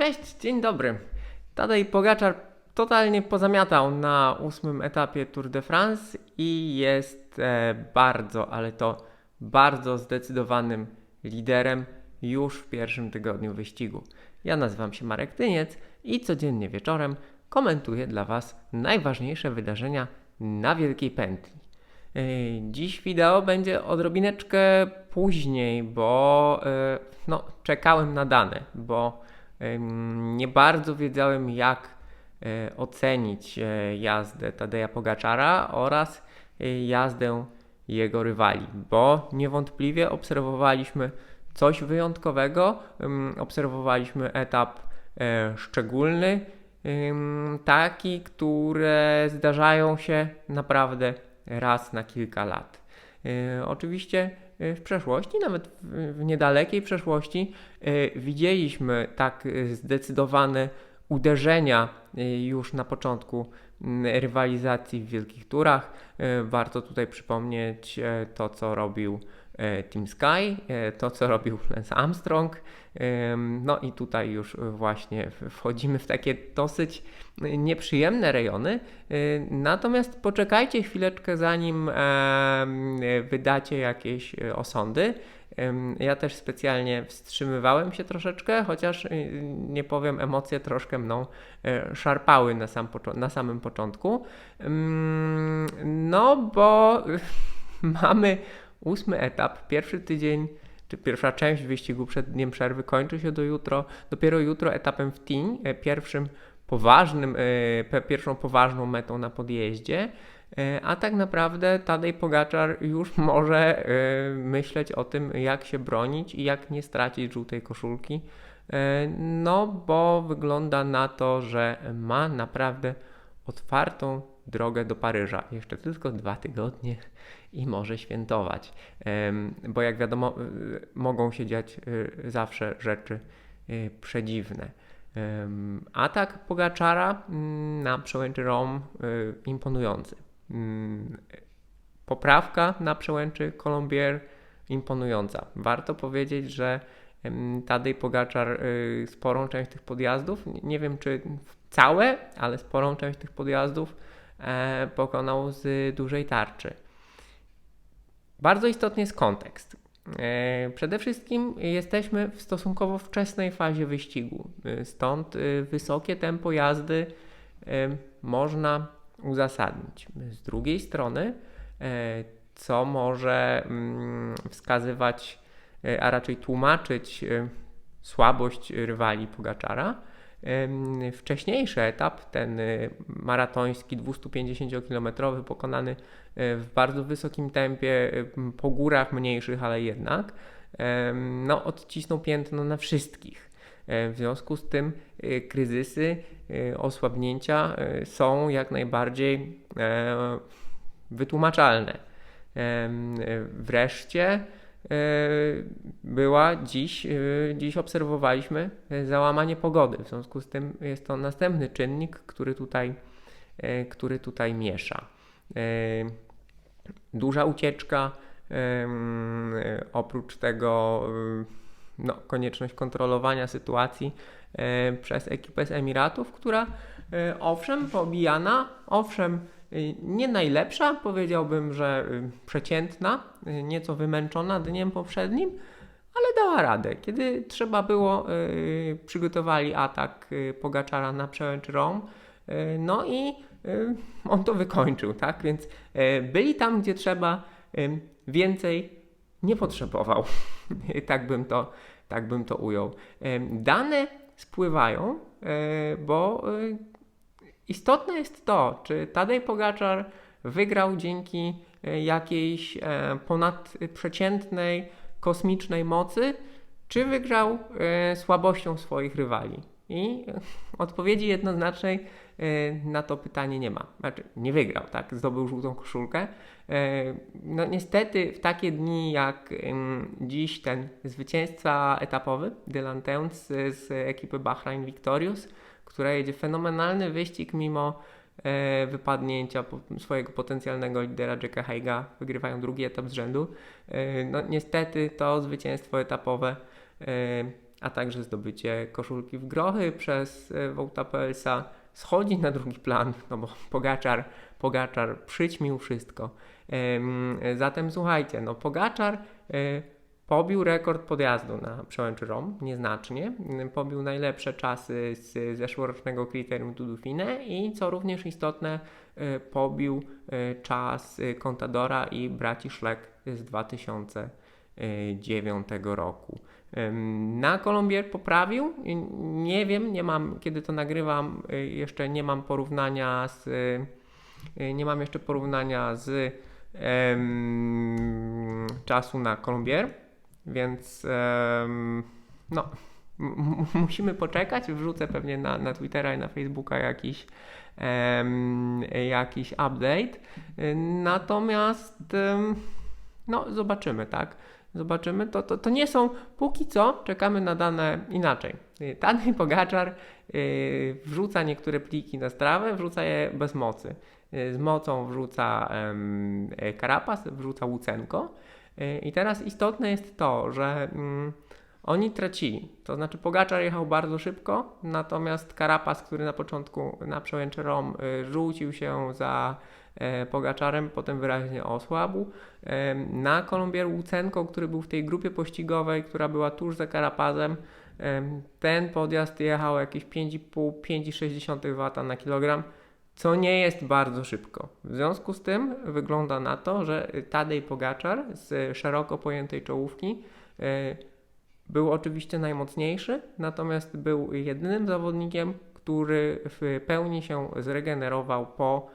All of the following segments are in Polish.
Cześć, dzień dobry. Tadej Pogaczar totalnie pozamiatał na ósmym etapie Tour de France i jest e, bardzo, ale to bardzo zdecydowanym liderem już w pierwszym tygodniu wyścigu. Ja nazywam się Marek Tyniec i codziennie wieczorem komentuję dla Was najważniejsze wydarzenia na Wielkiej Pętli. E, Dziś wideo będzie odrobineczkę później, bo e, no, czekałem na dane, bo nie bardzo wiedziałem jak e, ocenić e, jazdę Tadeja Pogaczara oraz e, jazdę jego rywali, bo niewątpliwie obserwowaliśmy coś wyjątkowego, obserwowaliśmy etap szczególny, taki, które zdarzają się naprawdę raz na kilka lat. Oczywiście w przeszłości, nawet w, niedalekiej przeszłości, e, widzieliśmy tak zdecydowane uderzenia e, już na początku m, rywalizacji w wielkich turach. Warto tutaj przypomnieć to, co robił Team Sky, e, to, co robił Lance Armstrong. No i tutaj już właśnie wchodzimy w takie dosyć e, nieprzyjemne rejony. E, Natomiast poczekajcie chwileczkę, zanim e, wydacie jakieś e, osądy. Ja też specjalnie wstrzymywałem się troszeczkę, chociaż e, nie powiem, emocje troszkę mną e, szarpały na, sam na samym początku. No bo mamy ósmy etap, pierwszy tydzień czy pierwsza część wyścigu przed dniem przerwy kończy się do jutro, dopiero jutro etapem w Tiń, e, pierwszym poważnym, e, pierwszą poważną metą na podjeździe, e, a tak naprawdę Tadej Pogaczar już może myśleć o tym, jak się bronić i jak nie stracić żółtej koszulki, no bo wygląda na to, że ma naprawdę otwartą drogę do Paryża. Jeszcze tylko dwa tygodnie i może świętować. Bo jak wiadomo, y, mogą się dziać y, zawsze rzeczy y, przedziwne. Atak Pogaczara mm, na przełęczy Rom imponujący. Mm, Poprawka na przełęczy Colombier imponująca. Warto powiedzieć, że Tadej Pogaczar sporą część tych podjazdów, nie- nie wiem czy całe, ale sporą część tych podjazdów e, pokonał z dużej tarczy. Bardzo istotny jest kontekst. E, Przede wszystkim jesteśmy w stosunkowo wczesnej fazie wyścigu, e, stąd e, wysokie tempo jazdy można uzasadnić. Z drugiej strony, co może mm, wskazywać, a raczej tłumaczyć słabość rywali Pogaczara, wcześniejszy etap, ten y, maratoński 250-kilometrowy, pokonany y, w bardzo wysokim tempie, y, po górach mniejszych, ale jednak, no, odcisnął piętno na wszystkich. E, W związku z tym kryzysy, osłabnięcia są jak najbardziej e, wytłumaczalne. Y, Wreszcie e, była dziś, e, dziś obserwowaliśmy e, załamanie pogody. W związku z tym jest to następny czynnik, który tutaj, e, który tutaj miesza. E, Duża ucieczka, e, oprócz tego e, no, konieczność kontrolowania sytuacji e, przez ekipę z Emiratów, która e, owszem pobijana, owszem nie najlepsza, powiedziałbym, że y, przeciętna, y, nieco wymęczona dniem poprzednim, ale dała radę. Kiedy trzeba było, y, przygotowali atak y, Pogaczara na przełęcz Rom, y, no i y, on to wykończył, tak? Więc y, byli tam, gdzie trzeba, y, więcej nie potrzebował. tak, bym to, tak bym to ujął. Y, Dane spływają, y, bo y, Istotne jest to, czy Tadej Pogaczar wygrał dzięki e, jakiejś e, ponadprzeciętnej, kosmicznej mocy, czy wygrał e, słabością swoich rywali. I odpowiedzi jednoznacznej na to pytanie nie ma. Znaczy, nie wygrał, tak? Zdobył żółtą koszulkę. No niestety w takie dni jak dziś ten zwycięzca etapowy, Dylan Teuns z ekipy Bahrain Victorious, która jedzie fenomenalny wyścig mimo e, wypadnięcia swojego potencjalnego lidera Jacka Haiga, wygrywają drugi etap z rzędu. E, no niestety to zwycięstwo etapowe e, a także zdobycie koszulki w grochy przez e, Wołta PLS-a schodzi na drugi plan, no bo Pogaczar, Pogaczar przyćmił wszystko. Em, Zatem słuchajcie, no Pogaczar e, pobił rekord podjazdu na przełęczy Rom, nieznacznie. Pobił najlepsze czasy z zeszłorocznego kryterium Tudufine i co również istotne, e, pobił e, czas e, Contadora i braci Szlek z 2009 roku. Na Colombier poprawił. Nie wiem, nie mam, kiedy to nagrywam, y, jeszcze nie mam porównania z. y, Nie mam jeszcze porównania z em, czasu na Colombier, więc no, musimy poczekać. Wrzucę pewnie na, na Twittera i na Facebooka jakiś, em, jakiś update. Natomiast em, no, zobaczymy, tak? Zobaczymy. To, to, to nie są, póki co czekamy na dane inaczej. Tadej Pogaczar y, wrzuca niektóre pliki na strawę, wrzuca je bez mocy. Y, Z mocą wrzuca em, y, Karapas, wrzuca Łucenko. Y, I teraz istotne jest to, że mm, oni tracili. To znaczy Pogaczar jechał bardzo szybko, natomiast Karapas, który na początku na przełęczy Rom y, rzucił się za e, Pogaczarem, potem wyraźnie osłabł. Em, Na Kolumbier Łucenko, który był w tej grupie pościgowej, która była tuż za Karapazem, em, ten podjazd jechał jakieś 5,5-5,6 W na kilogram, co nie jest bardzo szybko. W związku z tym wygląda na to, że Tadej Pogaczar z szeroko pojętej czołówki e, był oczywiście najmocniejszy, natomiast był jedynym zawodnikiem, który w pełni się zregenerował po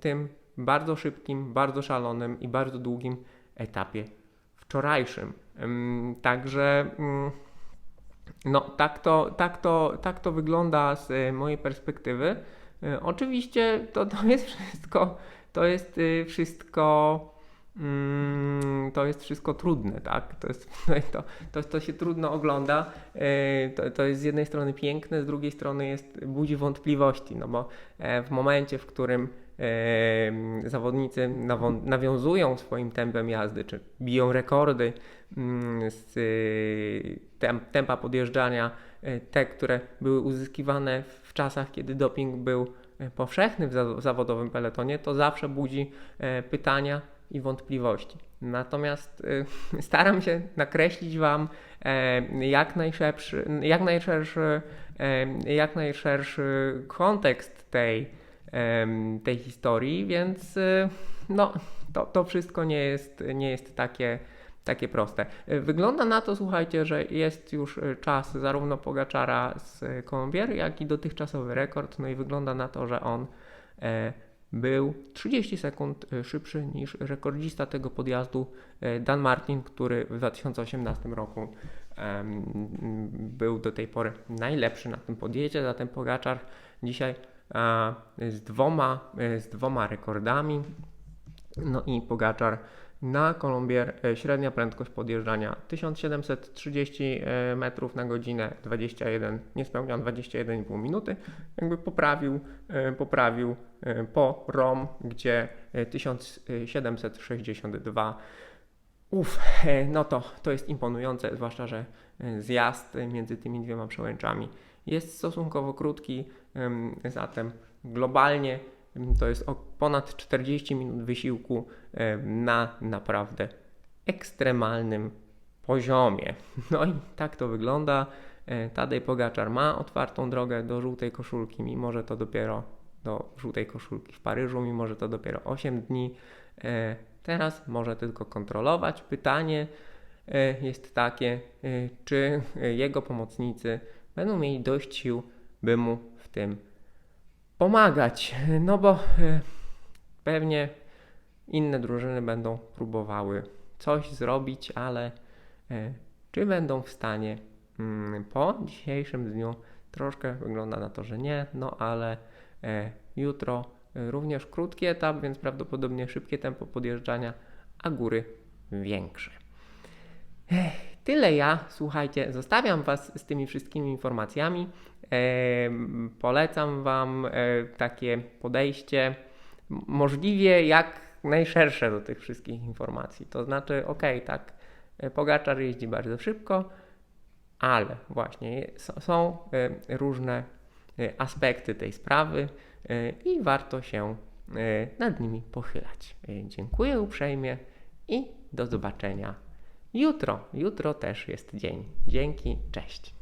tym bardzo szybkim, bardzo szalonym i bardzo długim etapie wczorajszym. Także mm, no, tak to, tak to, tak to wygląda z e, mojej perspektywy. E, Oczywiście to, to jest wszystko, to jest y, wszystko, mm, to jest wszystko trudne, tak? To, jest, to, to, to się trudno ogląda. To, to jest z jednej strony piękne, z drugiej strony jest, budzi wątpliwości, no bo e, w momencie, w którym zawodnicy nawiązują swoim tempem jazdy, czy biją rekordy mm, z y, tem, tempa podjeżdżania, y, te, które były uzyskiwane w czasach, kiedy doping był y, powszechny w za- zawodowym peletonie, to zawsze budzi e, pytania i wątpliwości. Natomiast staram się nakreślić Wam e, jak najszerszy, jak najszerszy, e, jak najszerszy kontekst tej, tej historii, więc y, no, to, to wszystko nie jest, nie jest takie, takie proste. Y, Wygląda na to, słuchajcie, że jest już y, czas zarówno Pogaczara z Colombier, jak i dotychczasowy rekord, no i wygląda na to, że on e, był 30 sekund szybszy niż rekordzista tego podjazdu e, Dan Martin, który w 2018 roku był do tej pory najlepszy na tym podjeździe, zatem Pogaczar dzisiaj z, dwoma, e, z dwoma rekordami. No i Pogaczar na Kolumbier średnia prędkość podjeżdżania 1730 e, metrów na godzinę 21, niespełna 21,5 minuty. Jakby poprawił, e, poprawił po ROM, gdzie e, 1762 Uff, no to, to jest imponujące, zwłaszcza, że zjazd między tymi dwiema przełęczami jest stosunkowo krótki, zatem globalnie to jest ponad 40 minut wysiłku na naprawdę ekstremalnym poziomie. No i tak to wygląda. E, Tadej Pogaczar ma otwartą drogę do żółtej koszulki, mimo że to dopiero do żółtej koszulki w Paryżu, mimo że to dopiero 8 dni. E, Teraz może tylko kontrolować. Pytanie e, jest takie, czy jego pomocnicy będą mieli dość sił, by mu w tym pomagać. No bo e, pewnie inne drużyny będą próbowały coś zrobić, ale e, czy będą w stanie mm, po dzisiejszym dniu troszkę wygląda na to, że nie, no ale e, jutro również krótki etap, więc prawdopodobnie szybkie tempo podjeżdżania, a góry większe. Tyle ja, słuchajcie, zostawiam Was z tymi wszystkimi informacjami. Polecam Wam e, takie podejście możliwie jak najszersze do tych wszystkich informacji. To znaczy, ok, tak, e, Pogaczar jeździ bardzo szybko, ale właśnie są e, różne aspekty tej sprawy i warto się nad nimi pochylać. Dziękuję uprzejmie i do zobaczenia jutro. Jutro też jest dzień. Dzięki, cześć.